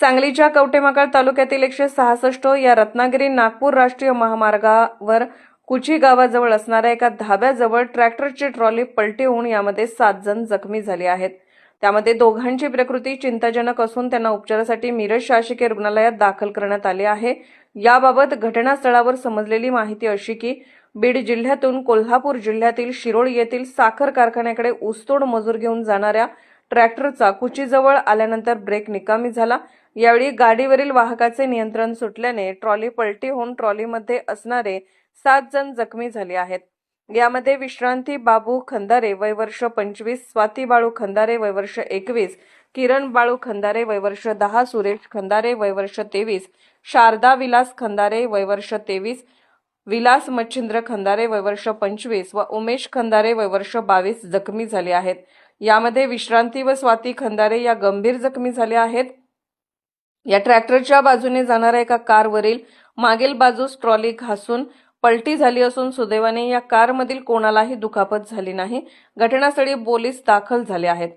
सांगलीच्या कवटेमाकळ तालुक्यातील एकशे सहासष्ट या रत्नागिरी नागपूर राष्ट्रीय महामार्गावर कुची गावाजवळ असणाऱ्या एका धाब्याजवळ ट्रॅक्टरची ट्रॉली पलटी होऊन यामध्ये सात जण जखमी झाले आहेत. त्यामध्ये दोघांची प्रकृती चिंताजनक असून त्यांना उपचारासाठी मिरज शासकीय रुग्णालयात दाखल करण्यात आले आहे. याबाबत घटनास्थळावर समजलेली माहिती अशी की बीड जिल्ह्यातून कोल्हापूर जिल्ह्यातील शिरोळ येथील साखर कारखान्याकडे ऊसतोड मजूर घेऊन जाणाऱ्या ट्रॅक्टरचा कुचीजवळ आल्यानंतर ब्रेक निकामी झाला. यावेळी गाडीवरील वाहकाचे नियंत्रण सुटल्याने ट्रॉली पलटी होऊन ट्रॉलीमध्ये असणारे सात जण जखमी झाले आहेत. यामध्ये विश्रांती बाबू खंदारे वयवर्ष पंचवीस स्वाती बाळू खंदारे वयवर्ष एकवीस किरण बाळू खंदारे वयवर्ष दहा सुरेश खंदारे वयवर्ष तेवीस शारदा विलास खंदारे वयवर्ष तेवीस विलास मच्छिंद्र खंदारे वयवर्ष पंचवीस व उमेश खंदारे वयवर्ष बावीस जखमी झाले आहेत. यामध्ये विश्रांती व स्वाती खंदारे या गंभीर जखमी झाल्या आहेत. या ट्रॅक्टरच्या बाजूने जाणाऱ्या एका कारवरील मागील बाजूस ट्रॉली घासून पलटी झाली असून सुदैवाने या कारमधील कोणालाही दुखापत झाली नाही. घटनास्थळी पोलीस दाखल झाले आहेत.